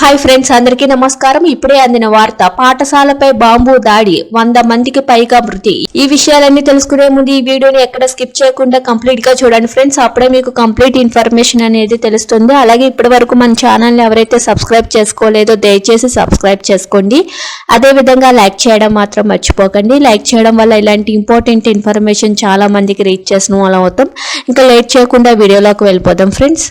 Hi friends అందరికీ నమస్కారం. ఇప్పుడే అందిన వార్త పాఠశాలపై బాంబు దాడి వంద మందికి పైగా మృతి. ఈ విషయాలన్నీ తెలుసుకునే ముందు ఈ వీడియోని ఎక్కడ స్కిప్ చేయకుండా కంప్లీట్గా చూడండి ఫ్రెండ్స్. అప్పుడే మీకు కంప్లీట్ ఇన్ఫర్మేషన్ అనేది తెలుస్తుంది. అలాగే ఇప్పటి వరకు మన ఛానల్ని ఎవరైతే సబ్స్క్రైబ్ చేసుకోలేదో దయచేసి సబ్స్క్రైబ్ చేసుకోండి. అదే విధంగా లైక్ చేయడం మాత్రం మర్చిపోకండి. లైక్ చేయడం వల్ల ఇలాంటి ఇంపార్టెంట్ ఇన్ఫర్మేషన్ చాలా మందికి రీచ్ చేసిన వాళ్ళం అవుతాం. ఇంకా లేట్ చేయకుండా వీడియోలోకి వెళ్ళిపోదాం ఫ్రెండ్స్.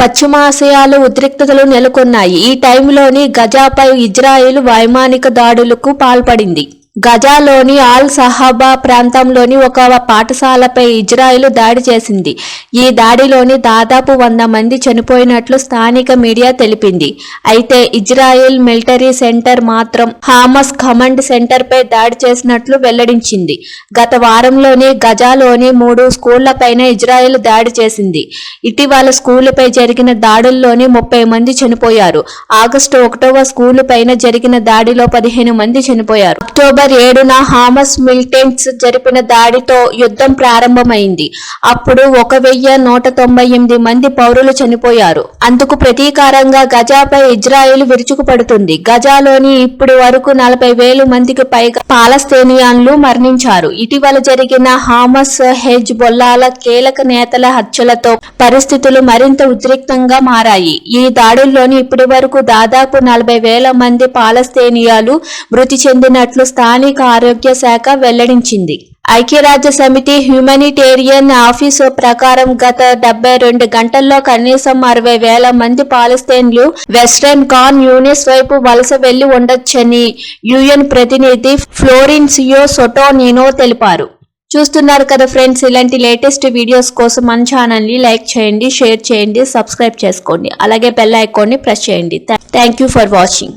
పశ్చిమాసియాలో ఉద్రిక్తతలు నెలకొన్నాయి. ఈ టైంలోని గజాపై ఇజ్రాయెల్ వైమానిక దాడులకు పాల్పడింది. గజాలోని ఆల్ సహాబా ప్రాంతంలోని ఒక పాఠశాలపై ఇజ్రాయిల్ దాడి చేసింది. ఈ దాడిలోని దాదాపు వంద మంది చనిపోయినట్లు స్థానిక మీడియా తెలిపింది. అయితే ఇజ్రాయెల్ మిలిటరీ సెంటర్ మాత్రం హామస్ కమాండ్ సెంటర్ పై దాడి చేసినట్లు వెల్లడించింది. గత వారంలోనే గజాలోని మూడు స్కూళ్ళపైన ఇజ్రాయిల్ దాడి చేసింది. ఇటీవల స్కూలుపై జరిగిన దాడుల్లోని ముప్పై మంది చనిపోయారు. ఆగస్టు ఒకటవ స్కూలు పైన జరిగిన దాడిలో పదిహేను మంది చనిపోయారు. అక్టోబర్ ఏడున హామస్ మిలిటెంట్స్ జరిపిన దాడితో యుద్ధం ప్రారంభమైంది. అప్పుడు ఒక వెయ్యి నూట తొంభై ఎనిమిది మంది పౌరులు చనిపోయారు. అందుకు ప్రతీకారంగా గజాపై ఇజ్రాయెల్ విరుచుకుపడుతుంది. గజాలోని ఇప్పటి వరకు నలభై వేలు మందికి పైగా పాలస్తీనియన్లు మరణించారు. ఇటీవల జరిగిన హామస్ హెజ్ బొల్లాల కీలక నేతల హత్యలతో పరిస్థితులు మరింత ఉద్రిక్తంగా మారాయి. ఈ దాడుల్లోని ఇప్పటి వరకు దాదాపు నలభై వేల మంది పాలస్తీనియాలు మృతి చెందినట్లు స్థానిక ఆరోగ్య శాఖ వెల్లడించింది. ఐక్యరాజ్య సమితి హ్యూమనిటేరియన్ ఆఫీసు ప్రకారం గత డెబ్బై రెండు గంటల్లో కనీసం అరవై వేల మంది పాలస్తీన్లు వెస్ట్రన్ కాన్ యూనిస్ వైపు వలస వెళ్ళి ఉండొచ్చని యుఎన్ ప్రతినిధి ఫ్లోరిన్సియో సొటోనినో తెలిపారు. చూస్తున్నారు కదా ఫ్రెండ్స్ ఇలాంటి లేటెస్ట్ వీడియోస్ కోసం మన ఛానల్ని లైక్ చేయండి షేర్ చేయండి సబ్స్క్రైబ్ చేసుకోండి. అలాగే బెల్ ఐకాన్ని ప్రెస్ చేయండి. Thank you for watching.